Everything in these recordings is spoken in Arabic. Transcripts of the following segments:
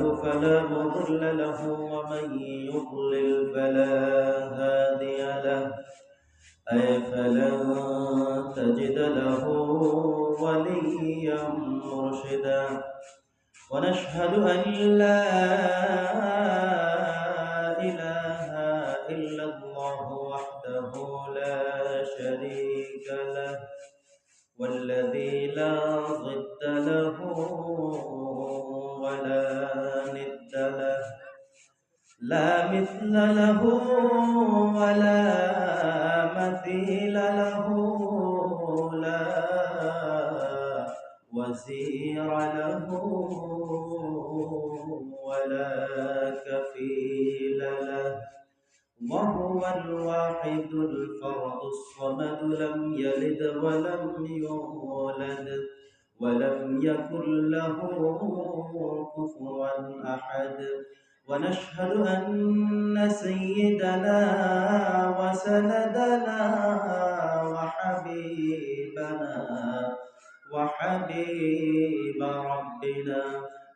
الله فلا مضل له ومن يضلل فلا هادي له. أي فلن تجد له وليا مرشدا. ونشهد أن لا إله إلا الله وحده لا شريك له. والذي لا ضد له لا مثل له ولا مثيل له لا وزير له ولا كفيل له. وهو الواحد الفرد الصمد لم يلد ولم يولد ولم يكن له كفوا أحد. ونشهد أن سيدنا وسندنا وحبيبنا وحبيب ربنا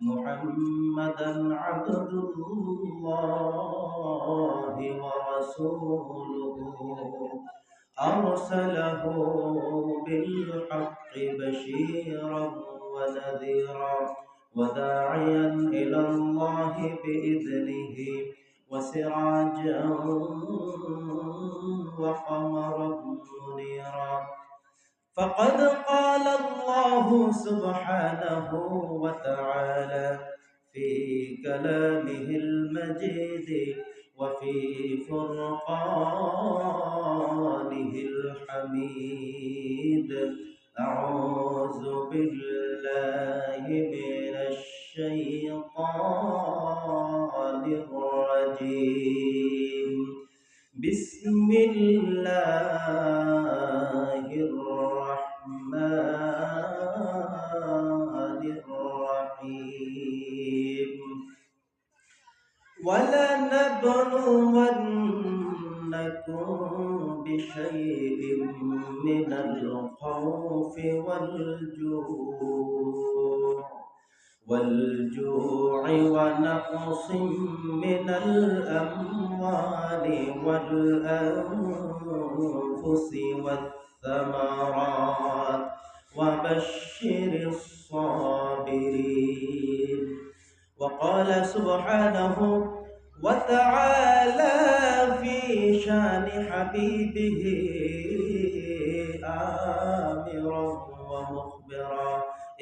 محمدا عبد الله ورسوله. أرسله بالحق بشيرا ونذيرا وداعيا إلى الله بإذنه وسراجا وقمرا منيرا. فقد قال الله سبحانه وتعالى في كلامه المجيد وفي فرقانه الحميد أعوذ بالله من الشيطان الرجيم. بسم الله الرحمن الرحيم. ولنبلونكم بشيء من الخوف والجوع. والجوع ونقص من الأموال والأنفس والثمرات وبشر الصابرين. وقال سبحانه وتعالى في شان حبيبه آمرا ومخبرا.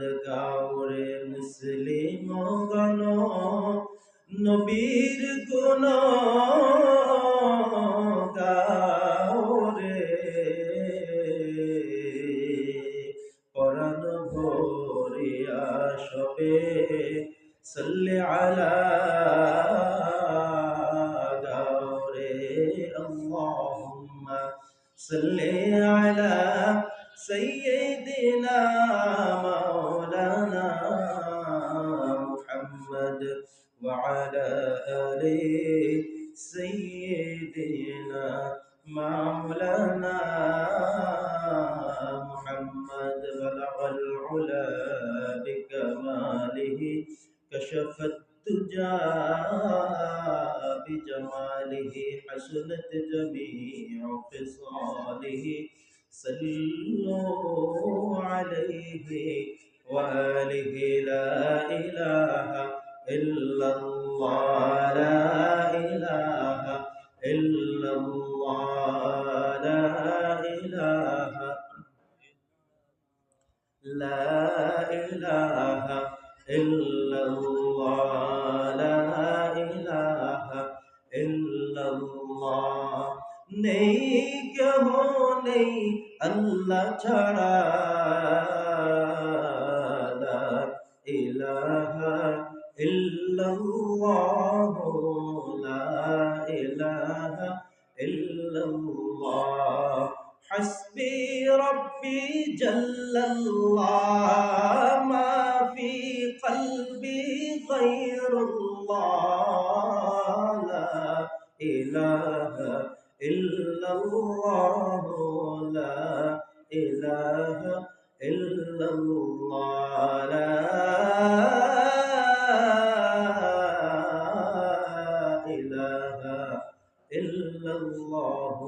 محمد কাউরে মুসলিম গণ নবীর গুণ গাওরে পরাণ ভরিয়া সবে সাল্লি আলা গাওরে আল্লাহুম্মা সাল্লি আলা سيدنا مولانا محمد وعلى آل سيدنا مولانا محمد. بلغ العلا بكماله كشف الدجى بجماله حسنت جميع خصاله. صلوا عليه وآله لا إله إلا الله لا إله إلا الله لا إله لا إله إلا الله لا إله إلا الله. नहीं कहो नहीं আল্লাহ ছাড়া লা ইলাহা ইল্লাল্লাহ লা ইলাহা ইল্লাল্লাহ حسبي ربي جل الله ما في قلبي غير الله لا إله الله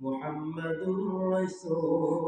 محمد رسول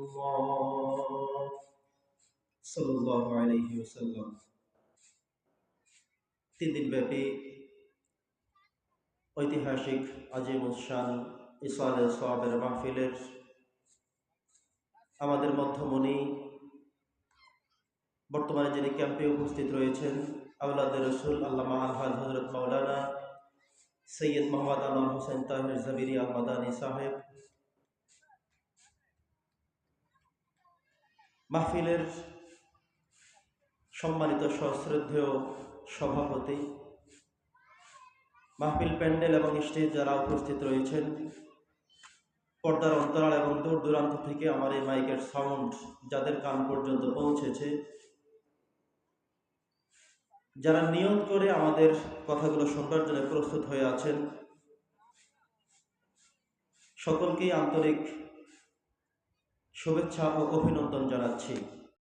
الله صلى الله عليه وسلم তিন দিন ব্যাপী ঐতিহাসিক আজিম উসান ইসালে সোয়াবের মাহফিলের আমাদের মধ্যমণি বর্তমানে যিনি ক্যাম্পে উপস্থিত রয়েছেন আউলাদের রসুল আল্লামা আলহাজ হজরত মাওলানা সৈয়দ মোহাম্মদ আনোয়ার হোসেন তাহির জাবিরি আল মাদানী সাহেব মাহফিলের সম্মানিত সশ্রদ্ধেয় সভাপতি, মাহফিল প্যান্ডেল এবং স্টেজ যারা উপস্থিত রয়েছেন, পর্দার অন্তরাল এবং দূর দূরান্ত থেকে আমার এই মাইকের সাউন্ড যাদের কান পর্যন্ত পৌঁছেছে যারা নিয়ত করে আমাদের কথাগুলো শোনবার জন্য প্রস্তুত হয়ে আছেন, সকলকেই আন্তরিক শুভেচ্ছা ও অভিনন্দন জানাচ্ছি।